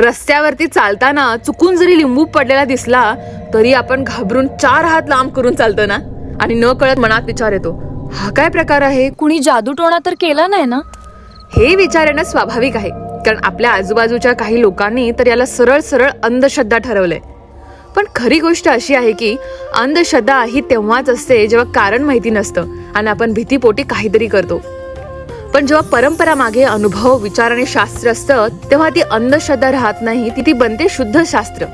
रस्त्यावरती चालताना चुकून जरी लिंबू पडलेला दिसला तरी आपण घाबरून चार हात लांब करून चालतो ना? आणि न कळत मनात विचार येतो हा काय प्रकार आहे? कुणी जादूटोणा तर केला नाही ना? हे विचार येणं स्वाभाविक आहे कारण आपल्या आजूबाजूच्या काही लोकांनी तर याला सरळ सरळ अंधश्रद्धा ठरवलंय. पण खरी गोष्ट अशी आहे की अंधश्रद्धा ही तेव्हाच असते जेव्हा कारण माहिती नसतं आणि आपण भीतीपोटी काहीतरी करतो. पण जेव्हा परंपरा मागे अनुभव विचार आणि शास्त्र असतं तेव्हा ती अंधश्रद्धा राहत नाही ती ती बनते शुद्ध शास्त्र.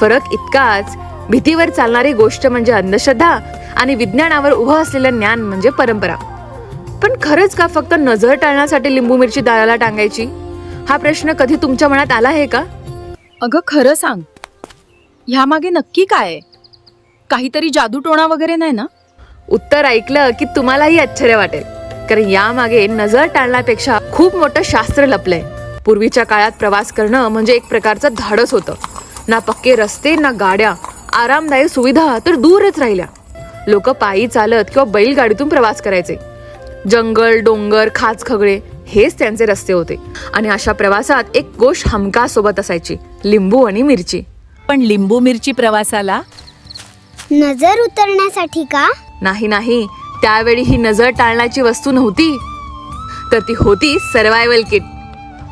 फरक इतकाच भीतीवर चालणारी गोष्ट म्हणजे अंधश्रद्धा आणि विज्ञानावर उभं असलेलं ज्ञान म्हणजे परंपरा. पण खरंच का फक्त नजर टाळण्यासाठी लिंबू मिरची दाराला टांगायची? हा प्रश्न कधी तुमच्या मनात आला आहे का? अगं खरं सांग. ह्यामागे नक्की काय आहे? काहीतरी जादूटोणा वगैरे नाही ना? उत्तर ऐकलं की तुम्हालाही आश्चर्य वाटेल. कारण यामागे नजर टाळण्यापेक्षा खूप मोठं शास्त्र लपलंय. पूर्वीच्या काळात प्रवास करणं म्हणजे एक प्रकारचं धाडस होतं. ना पक्के रस्ते ना गाड्या. आरामदायी सुविधा तर दूरच राहिल्या. लोक पायी चालत किंवा बैलगाडीतून प्रवास करायचे. जंगल डोंगर खाच खगळे हेच त्यांचे रस्ते होते. आणि अशा प्रवासात एक गोष्ट हमका सोबत असायची लिंबू आणि मिरची. पण लिंबू मिरची प्रवासाला? नजर उतरण्यासाठी का? नाही नाही. त्यावेळी ही नजर टाळण्याची वस्तू नव्हती. तर ती होती सर्वायवल किट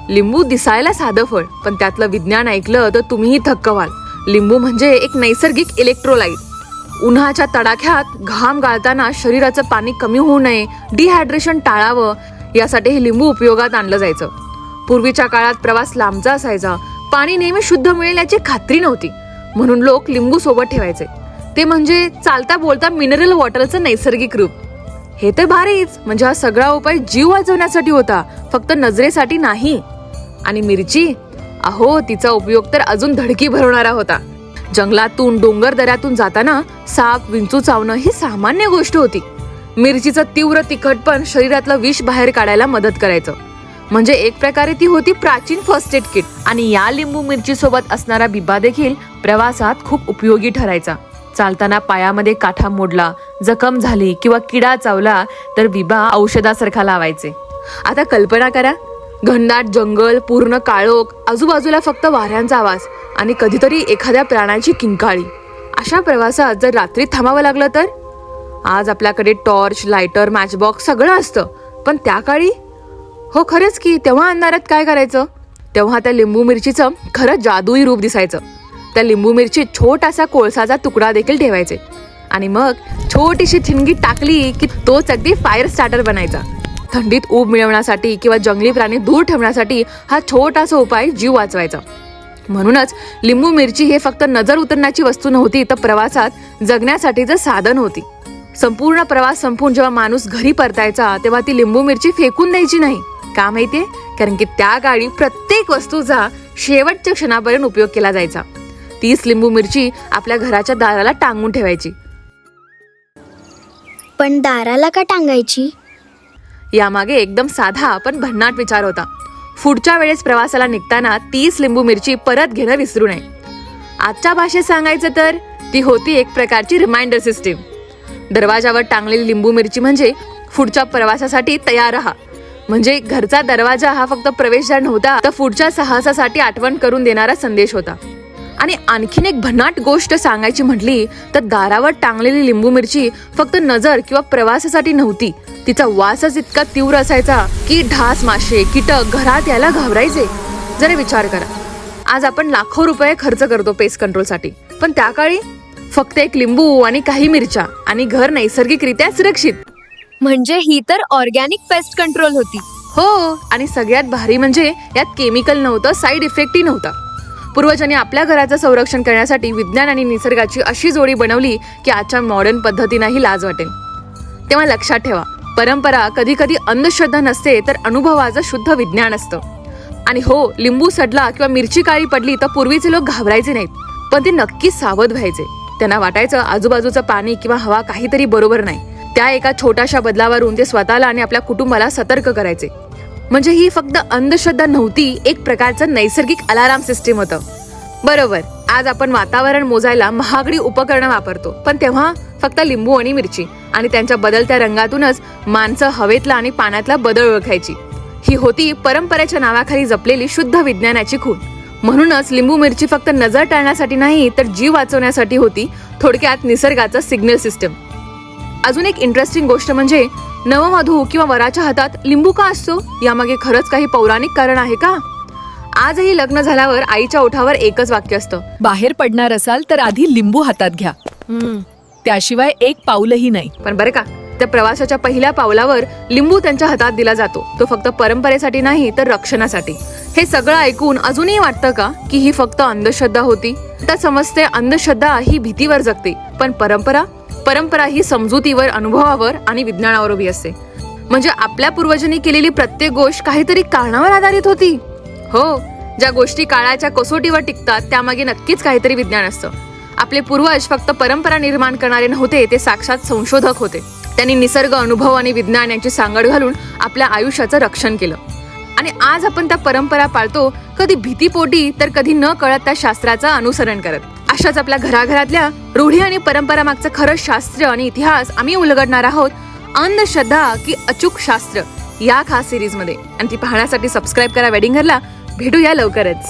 लिंबू दिसायला साधं फळ पण त्यातलं विज्ञान ऐकलं तर तुम्हीही थक्क व्हाल लिंबू म्हणजे एक नैसर्गिक इलेक्ट्रोलाइट उन्हाच्या तडाख्यात घाम गाळताना शरीराचं पाणी कमी होऊ नये डिहायड्रेशन टाळावं यासाठी हे लिंबू उपयोगात आणलं जायचं. पूर्वीच्या काळात प्रवास लांबचा असायचा. पाणी नेहमी शुद्ध मिळेल याची खात्री नव्हती. म्हणून लोक लिंबू सोबत ठेवायचे. ते म्हणजे चालता बोलता मिनरल वॉटरचं नैसर्गिक रूप. हे तर भारीच म्हणजे हा सगळा उपाय जीव वाचवण्यासाठी होता फक्त नजरेसाठी नाही. आणि मिरची? अहो तिचा उपयोग तर अजून धडकी भरवणारा होता. जंगलातून डोंगर दऱ्यातून जाताना साप विंचू चावणं ही सामान्य गोष्ट होती. मिरचीचं तीव्र तिखटपण शरीरातलं विष बाहेर काढायला मदत करायचं. म्हणजे एक प्रकारे ती होती प्राचीन फर्स्ट एड किट आणि या लिंबू मिरची सोबत असणारा बिबा देखील प्रवासात खूप उपयोगी ठरायचा. चालताना पायामध्ये काठा मोडला जखम झाली किंवा किडा चावला तर बिबा औषधासारखा लावायचे. आता कल्पना करा घनदाट जंगल पूर्ण काळोख आजूबाजूला फक्त वाऱ्यांचा आवाज आणि कधीतरी एखाद्या प्राण्याची किंकाळी. अशा प्रवासात जर रात्री थांबावं लागलं तर? आज आपल्याकडे टॉर्च लायटर मॅचबॉक्स सगळं असतं पण त्या काळी? हो खरंच की तेव्हा अंधारात काय करायचं? तेव्हा त्या लिंबू मिरचीचं खरं जादुई रूप दिसायचं. त्या लिंबू मिरची छोटासा कोळसाचा तुकडा देखील ठेवायचे. आणि मग छोटीशी ठिणगी टाकली की तोच अगदी फायर स्टार्टर बनायचा. थंडीत ऊब मिळवण्यासाठी किंवा जंगली प्राणी दूर ठेवण्यासाठी हा छोटासा उपाय जीव वाचवायचा. म्हणूनच लिंबू मिरची हे फक्त नजर उतरण्याची वस्तू नव्हती तर प्रवासात जगण्यासाठीचं साधन होती. संपूर्ण प्रवास संपून जेव्हा माणूस घरी परतायचा तेव्हा ती लिंबू मिरची फेकून द्यायची नाही. का माहितीये? कारण की त्या काळी प्रत्येक वस्तूचा शेवटच्या क्षणापर्यंत उपयोग केला जायचा. तीच लिंबू मिरची आपल्या घराच्या दाराला टांगून ठेवायची. पण दाराला का टांगायची? यामागे एकदम साधा पण भन्नाट विचार होता. पुढच्या वेळेस प्रवासाला निघताना तीच लिंबू मिरची परत घेणं विसरू नये. आजच्या भाषेत सांगायचं तर ती होती एक प्रकारची रिमाइंडर सिस्टीम दरवाजावर टांगलेली लिंबू मिरची म्हणजे पुढच्या प्रवासासाठी तयार राहा. म्हणजे घरचा दरवाजा हा फक्त प्रवेशद्वार नव्हता तर पुढच्या साहसासाठी आठवण करून देणारा संदेश होता. आणि आणखीन एक भन्नाट गोष्ट सांगायची म्हटली तर दारावर टांगलेली लिंबू मिरची फक्त नजर किंवा प्रवासासाठी नव्हती. तिचा वासच इतका तीव्र असायचा की ढास माशे कीटक घरात यायला घाबरायचे. जरा विचार करा. आज आपण लाखो रुपये खर्च करतो पेस्ट कंट्रोलसाठी. पण त्या काळी फक्त एक लिंबू आणि काही मिरच्या आणि घर नैसर्गिकरित्या सुरक्षित. म्हणजे ही तर ऑर्गॅनिक पेस्ट कंट्रोल होती. हो आणि सगळ्यात भारी म्हणजे यात केमिकल नव्हतं साईड इफेक्टही नव्हता. पूर्वजांनी आपल्या घराचं संरक्षण करण्यासाठी विज्ञान आणि निसर्गाची अशी जोडी बनवली की आजच्या मॉडर्न पद्धतींनाही लाज वाटेल. तेव्हा लक्षात ठेवा परंपरा कधी कधी अंधश्रद्धा नसते तर अनुभवाचं शुद्ध विज्ञान असतं. आणि हो लिंबू सडला किंवा मिरची काळी पडली तर पूर्वीचे लोक घाबरायचे नाहीत पण ते नक्की सावध व्हायचे. त्यांना वाटायचं आजूबाजूचं पाणी किंवा हवा काहीतरी बरोबर नाही. त्या एका छोट्याशा बदलावरून ते स्वतःला आणि आपल्या कुटुंबाला सतर्क करायचे. म्हणजे ही फक्त अंधश्रद्धा नव्हती एक प्रकारचं नैसर्गिक अलाराम सिस्टीम होतं. बरोबर आज आपण वातावरण मोजायला महागडी उपकरणं वापरतो पण तेव्हा फक्त लिंबू आणि मिरची आणि त्यांच्या बदलत्या रंगातूनच माणसं हवेतला आणि पाण्यातला बदल ओळखायची. ही होती परंपरेच्या नावाखाली जपलेली शुद्ध विज्ञानाची खूण. म्हणूनच लिंबू मिरची फक्त नजर टाळण्यासाठी नाही तर जीव वाचवण्यासाठी होती थोडक्यात निसर्गाचा सिग्नल सिस्टम अजून एक इंटरेस्टिंग गोष्ट म्हणजे नववधू किंवा वराच्या हातात लिंबू का असतो यामागे खरंच काही पौराणिक कारण आहे का? आजही लग्न झाल्यावर आईच्या ओठावर एकच वाक्य असतं. बाहेर पडणार असाल तर आधी लिंबू हातात घ्या. त्याशिवाय एक पाऊलही नाही. पण बरं का त्या प्रवासाच्या पहिल्या पावलावर लिंबू त्यांच्या हातात दिला जातो. तो फक्त परंपरेसाठी नाही तर रक्षणासाठी. हे सगळं ऐकून अजूनही वाटतं का की ही फक्त अंधश्रद्धा होती? तर समजते अंधश्रद्धा ही भीतीवर जगते. पण परंपरा परंपरा ही समजुतीवर अनुभवावर आणि विज्ञानावर उभी असते. म्हणजे आपल्या पूर्वजांनी केलेली प्रत्येक गोष्ट काहीतरी कारणावर आधारित होती. हो ज्या गोष्टी काळाच्या कसोटीवर टिकतात त्यामागे नक्कीच काहीतरी विज्ञान असतं. आपले पूर्वज फक्त परंपरा निर्माण करणारे नव्हते ते साक्षात संशोधक होते. त्यांनी निसर्ग अनुभव आणि विज्ञान यांची सांगड घालून आपल्या आयुष्याचं रक्षण केलं. आणि आज आपण त्या परंपरा पाळतो कधी भीतीपोटी तर कधी न कळत त्या शास्त्राचं अनुसरण करत. अशाच आपल्या घराघरातल्या रूढी आणि परंपरा मागचं खरं शास्त्र आणि इतिहास आम्ही उलगडणार आहोत. अंधश्रद्धा की अचूक शास्त्र या खास सिरीजमध्ये. आणि ती पाहण्यासाठी सबस्क्राईब करा वेडिंगरला भेटूया लवकरच.